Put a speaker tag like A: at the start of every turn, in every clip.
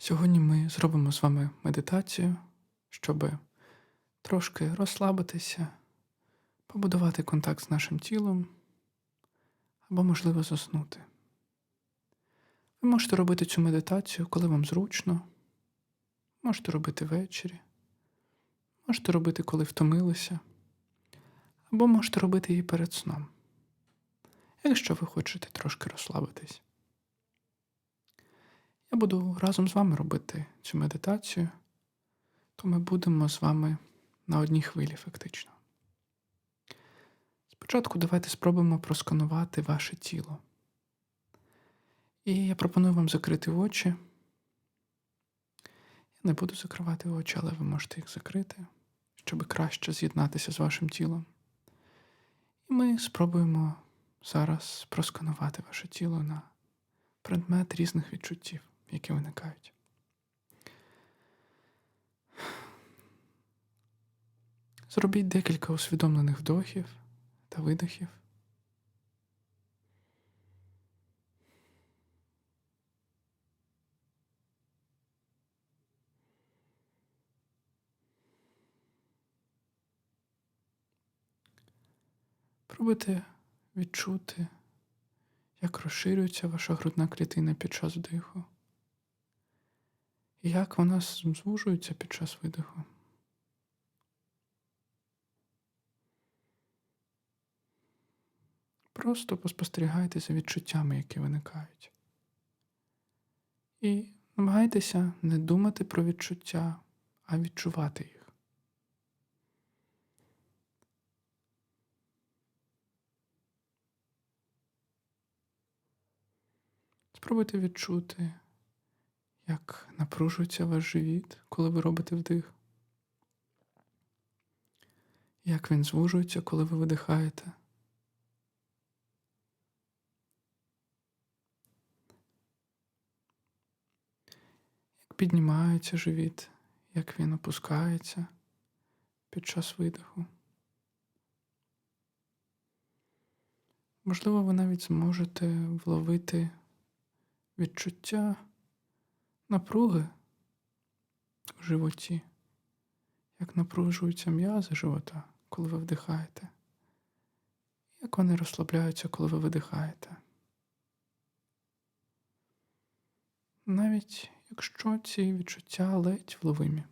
A: Сьогодні ми зробимо з вами медитацію, щоб трошки розслабитися, побудувати контакт з нашим тілом або, можливо, заснути. Ви можете робити цю медитацію, коли вам зручно, можете робити ввечері, можете робити, коли втомилися, або можете робити її перед сном, якщо ви хочете трошки розслабитись. Я буду разом з вами робити цю медитацію, то ми будемо з вами на одній хвилі, фактично. Спочатку давайте спробуємо просканувати ваше тіло. І я пропоную вам закрити очі. Я не буду закривати очі, але ви можете їх закрити, щоб краще з'єднатися з вашим тілом. І ми спробуємо зараз просканувати ваше тіло на предмет різних відчуттів, які виникають. Зробіть декілька усвідомлених вдохів та видохів. Пробуйте відчути, як розширюється ваша грудна клітина під час вдиху, як вона звужується під час видиху. Просто поспостерігайте за відчуттями, які виникають. І намагайтеся не думати про відчуття, а відчувати їх. Спробуйте відчути, як напружується ваш живіт, коли ви робите вдих. Як він звужується, коли ви видихаєте. Як піднімається живіт, як він опускається під час видиху. Можливо, ви навіть зможете вловити відчуття напруги в животі, як напружуються м'язи живота, коли ви вдихаєте, як вони розслабляються, коли ви видихаєте. Навіть якщо ці відчуття ледь вловимі.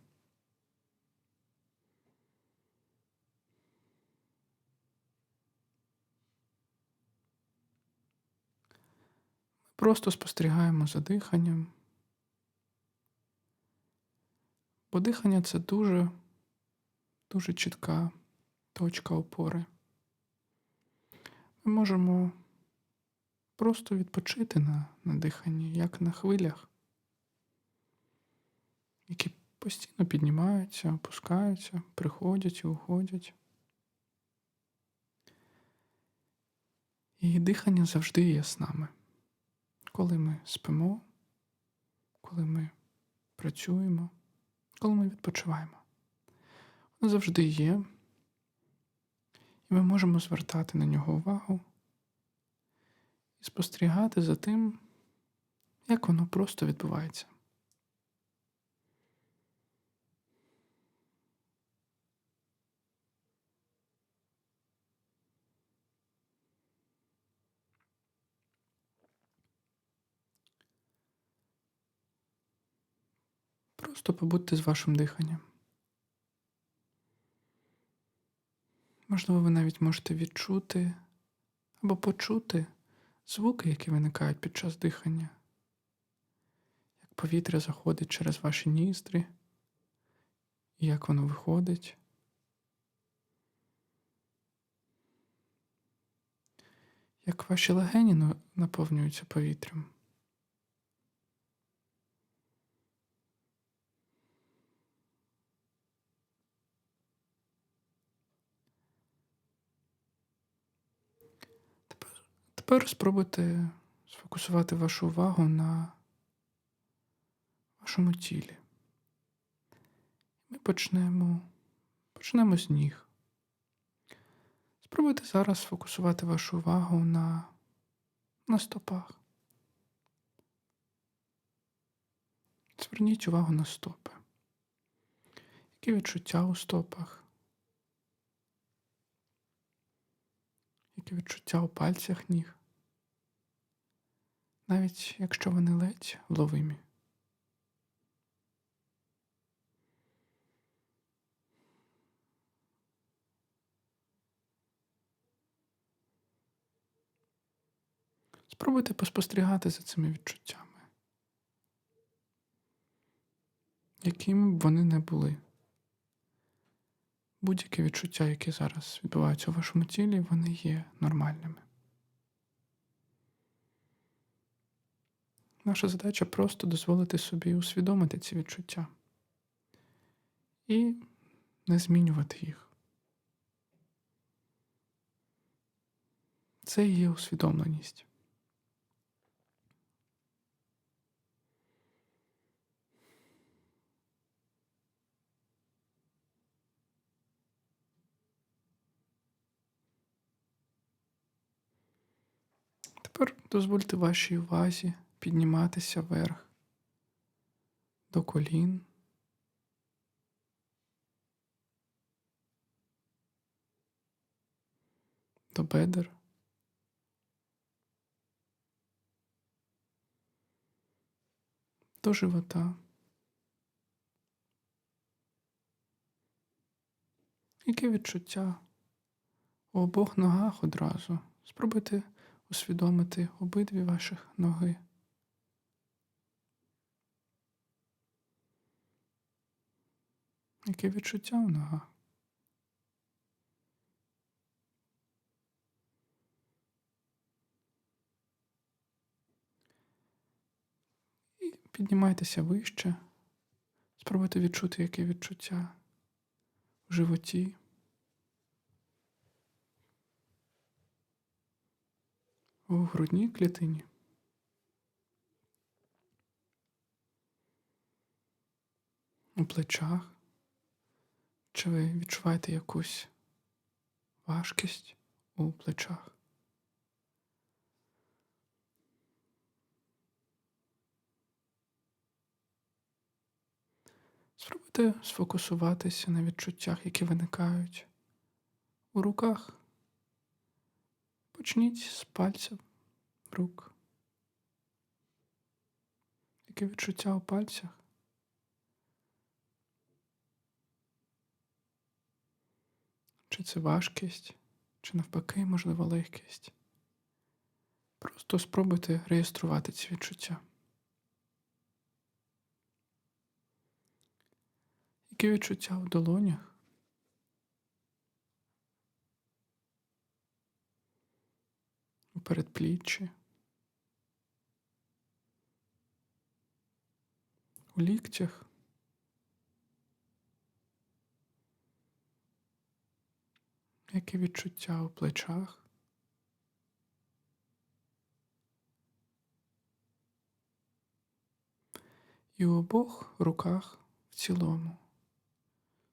A: Просто спостерігаємо за диханням. Бо дихання це дуже, дуже чітка точка опори. Ми можемо просто відпочити на, на диханні, як на хвилях, які постійно піднімаються, опускаються, приходять і уходять. І дихання завжди є з нами коли ми спимо, коли ми працюємо, коли ми відпочиваємо. Воно завжди є, і ми можемо звертати на нього увагу і спостерігати за тим, як воно просто відбувається. Просто побудьте з вашим диханням. Можливо, ви навіть можете відчути або почути звуки, які виникають під час дихання, як повітря заходить через ваші ніздрі, і як воно виходить. Як ваші легені наповнюються повітрям. Тепер спробуйте сфокусувати вашу увагу на вашому тілі. Ми почнемо, почнемо з ніг. Спробуйте зараз сфокусувати вашу увагу на, на стопах. Зверніть увагу на стопи. Які відчуття у стопах? Які відчуття у пальцях ніг? Навіть якщо вони ледь вловимі. Спробуйте поспостерігати за цими відчуттями, якими б вони не були. Будь-які відчуття, які зараз відбуваються у вашому тілі, вони є нормальними. Наша задача просто дозволити собі усвідомити ці відчуття і не змінювати їх. Це і є усвідомленість. Тепер дозвольте вашій увазі підніматися вверх до колін. До бедер. До живота. Які відчуття у обох ногах одразу? Спробуйте усвідомити обидві ваших ноги. Яке відчуття у ногах? І піднімайтеся вище. Спробуйте відчути, яке відчуття в животі. У грудній клітині. У плечах. Чи ви відчуваєте якусь важкість у плечах? Спробуйте сфокусуватися на відчуттях, які виникають у руках. Почніть з пальців рук. Яке відчуття у пальцях? Чи це важкість, чи навпаки, можливо, легкість? Просто спробуйте реєструвати ці відчуття. Які відчуття у долонях? У передпліччі? У ліктях? Які відчуття у плечах? І у обох руках в цілому.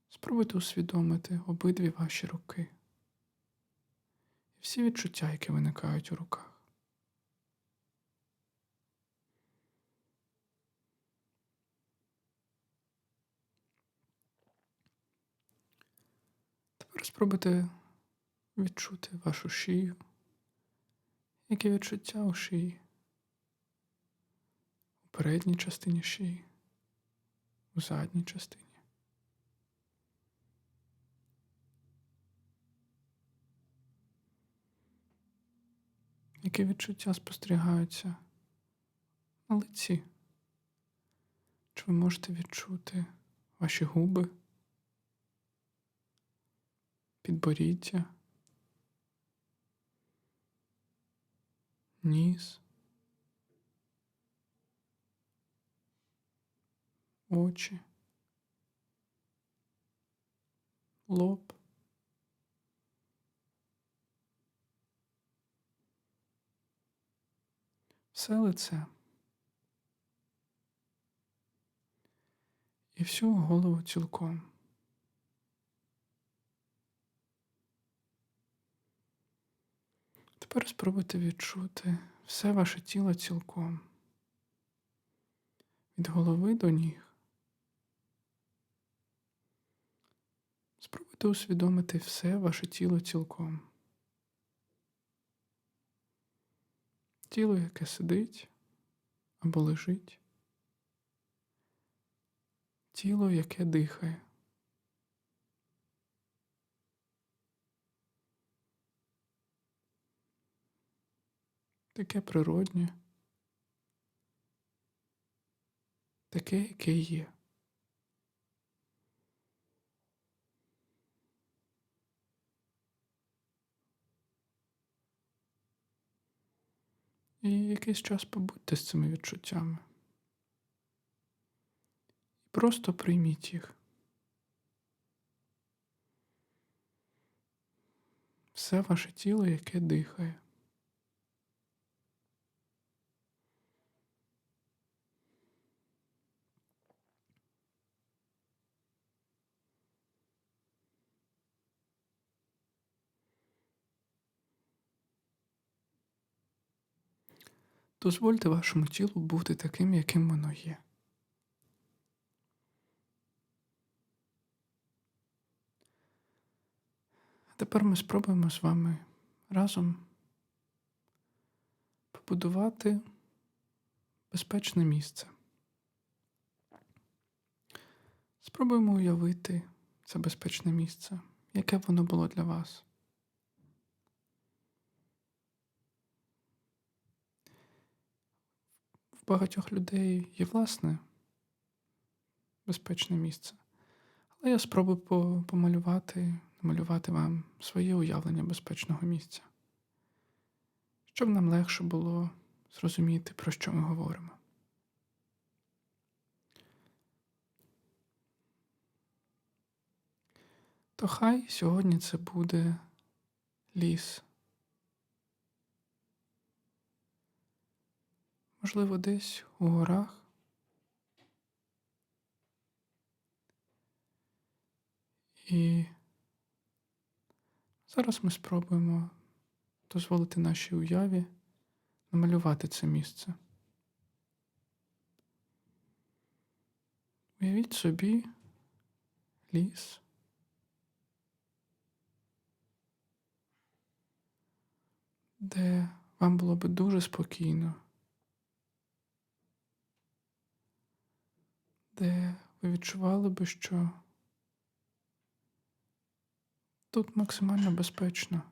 A: Спробуйте усвідомити обидві ваші руки і всі відчуття, які виникають у руках. Тепер спробуйте відчути вашу шию. Які відчуття у шиї? У передній частині шиї, у задній частині. Які відчуття спостерігаються на лиці? Чи ви можете відчути ваші губи, підборіддя, ніс, очі, лоб? все лице і всю голову цілком. Тепер спробуйте відчути все ваше тіло цілком, від голови до ніг. Спробуйте усвідомити все ваше тіло цілком. Тіло, яке сидить або лежить. Тіло, яке дихає. Таке природнє, таке, яке є. І якийсь час побудьте з цими відчуттями. І просто прийміть їх. Все ваше тіло, яке дихає. Дозвольте вашому тілу бути таким, яким воно є. А тепер ми спробуємо з вами разом побудувати безпечне місце. Спробуємо уявити це безпечне місце, яке б воно було для вас. Багатьох людей є власне безпечне місце. Але я спробую помалювати, намалювати вам своє уявлення безпечного місця, щоб нам легше було зрозуміти, про що ми говоримо. То хай сьогодні це буде ліс. Можливо, десь у горах. І зараз ми спробуємо дозволити нашій уяві намалювати це місце. Уявіть собі ліс. Де вам було би дуже спокійно, де ви відчували би, що тут максимально безпечно.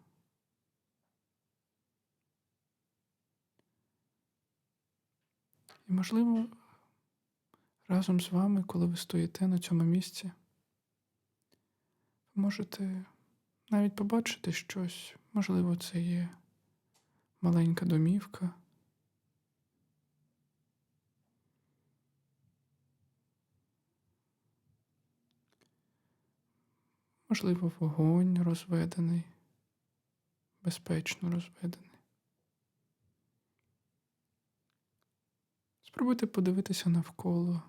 A: І, можливо, разом з вами, коли ви стоїте на цьому місці, ви можете навіть побачити щось, можливо, це є маленька домівка. Можливо, вогонь розведений, безпечно розведений. Спробуйте подивитися навколо,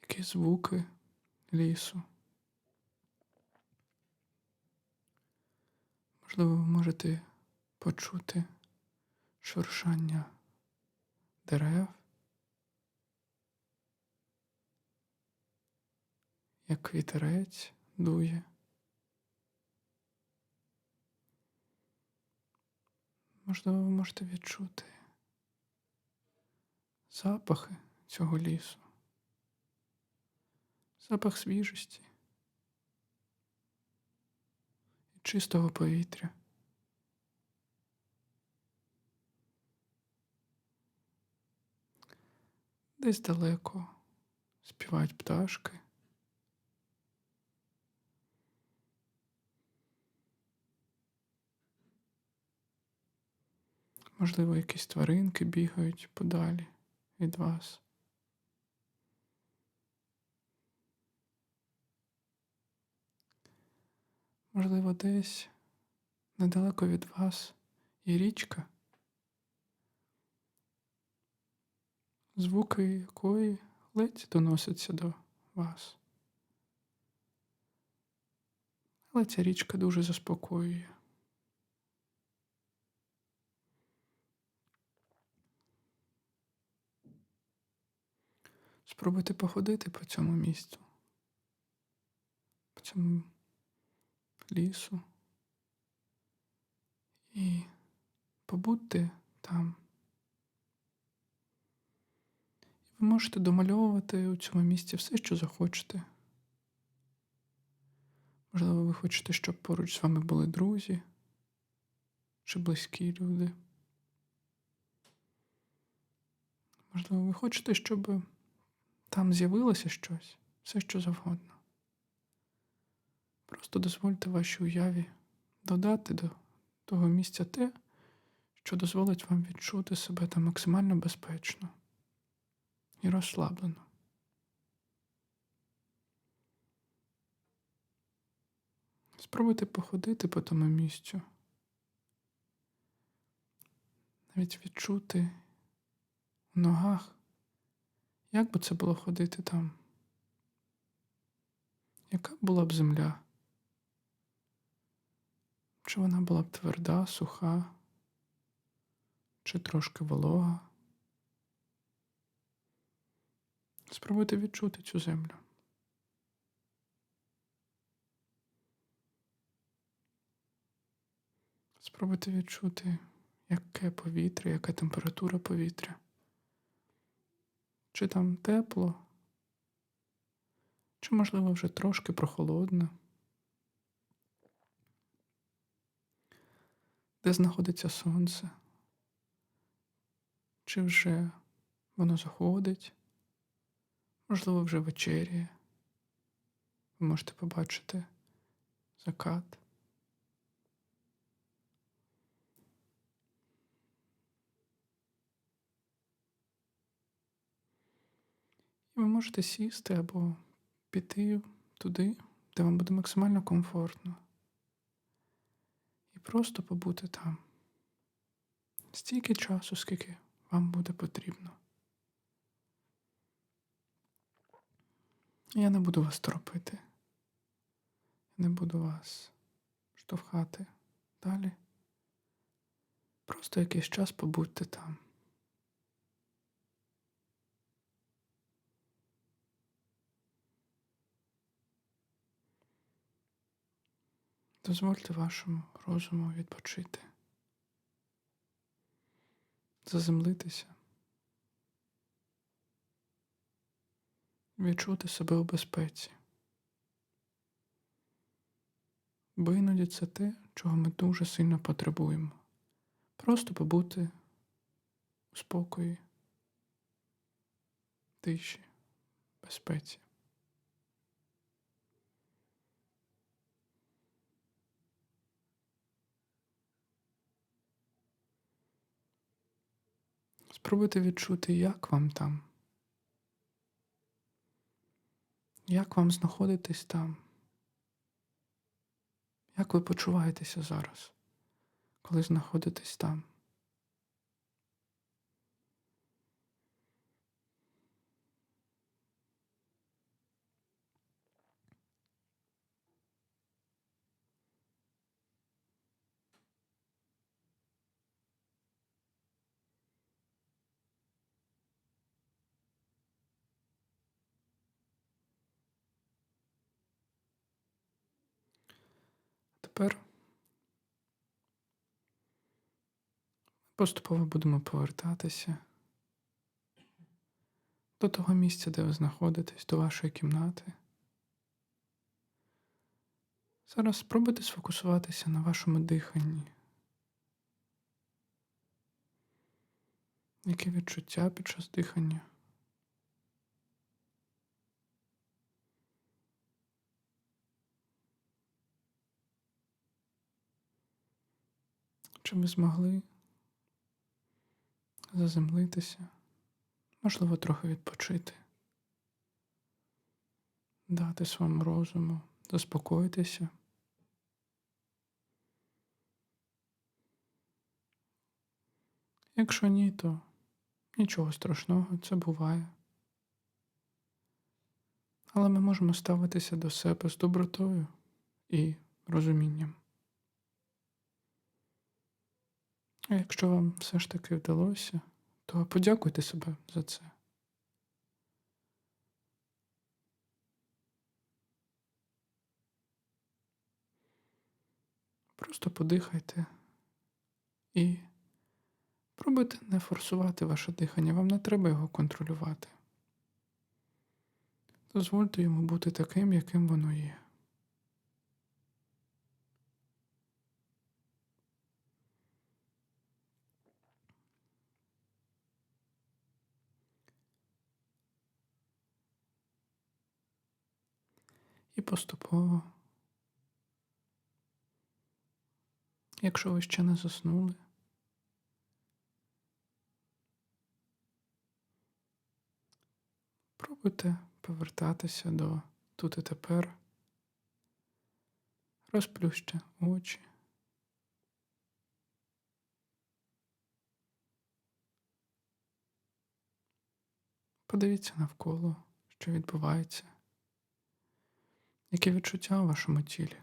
A: які звуки лісу. Можливо, ви можете почути шуршання дерев, як вітерець дує. Можливо, ви можете відчути запахи цього лісу, запах свіжості і чистого повітря. Десь далеко співають пташки. Можливо, якісь тваринки бігають подалі від вас. Можливо, десь недалеко від вас є річка, звуки якої ледь доносяться до вас. Але ця річка дуже заспокоює. Спробуйте походити по цьому місцю, по цьому лісу. І побудьте там. І ви можете домальовувати у цьому місці все, що захочете. Можливо, ви хочете, щоб поруч з вами були друзі чи близькі люди. Можливо, ви хочете, щоб там з'явилося щось, все що завгодно. Просто дозвольте вашій уяві додати до того місця те, що дозволить вам відчути себе там максимально безпечно і розслаблено. Спробуйте походити по тому місцю, навіть відчути в ногах, як би це було ходити там, яка була б земля? Чи вона була б тверда, суха, чи трошки волога? Спробуйте відчути цю землю. Спробуйте відчути, яке повітря, яка температура повітря. Чи там тепло, чи, можливо, вже трошки прохолодно. Де знаходиться сонце? Чи вже воно заходить? Можливо, вже вечеряє. Ви можете побачити закат. Ви можете сісти або піти туди, де вам буде максимально комфортно. І просто побути там. Стільки часу, скільки вам буде потрібно. Я не буду вас торопити. Не буду вас штовхати далі. Просто якийсь час побудьте там. Дозвольте вашому розуму відпочити, заземлитися, відчути себе у безпеці. Бо іноді це те, чого ми дуже сильно потребуємо. Просто побути у спокої, тиші, безпеці. Спробуйте відчути, як вам там. Як вам знаходитись там? Як ви почуваєтеся зараз, коли знаходитесь там? Тепер поступово будемо повертатися до того місця, де ви знаходитесь, до вашої кімнати. Зараз спробуйте сфокусуватися на вашому диханні. Які відчуття під час дихання? Чи ви змогли заземлитися, можливо, трохи відпочити, дати своєму розуму, заспокоїтися? Якщо ні, то нічого страшного, це буває. Але ми можемо ставитися до себе з добротою і розумінням. А якщо вам все ж таки вдалося, то подякуйте себе за це. Просто подихайте і пробуйте не форсувати ваше дихання, вам не треба його контролювати. Дозвольте йому бути таким, яким воно є. Поступово, якщо ви ще не заснули, пробуйте повертатися до тут і тепер. Розплющте очі. Подивіться навколо, що відбувається. Які відчуття у вашому тілі?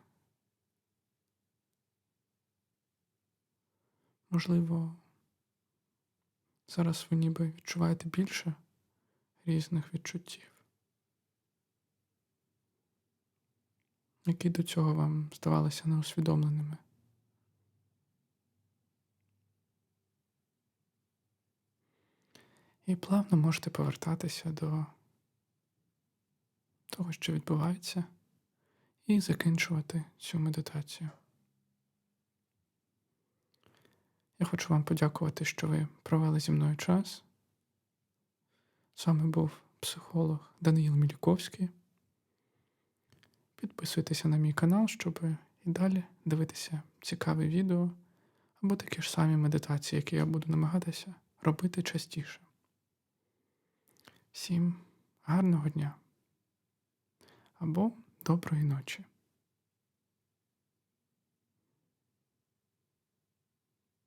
A: Можливо, зараз ви ніби відчуваєте більше різних відчуттів, які до цього вам здавалися неусвідомленими. І плавно можете повертатися до того, що відбувається і закінчувати цю медитацію. Я хочу вам подякувати, що ви провели зі мною час. З вами був психолог Даниїл Міліковський. Підписуйтеся на мій канал, щоб і далі дивитися цікаві відео або такі ж самі медитації, які я буду намагатися робити частіше. Всім гарного дня! або доброї ночі.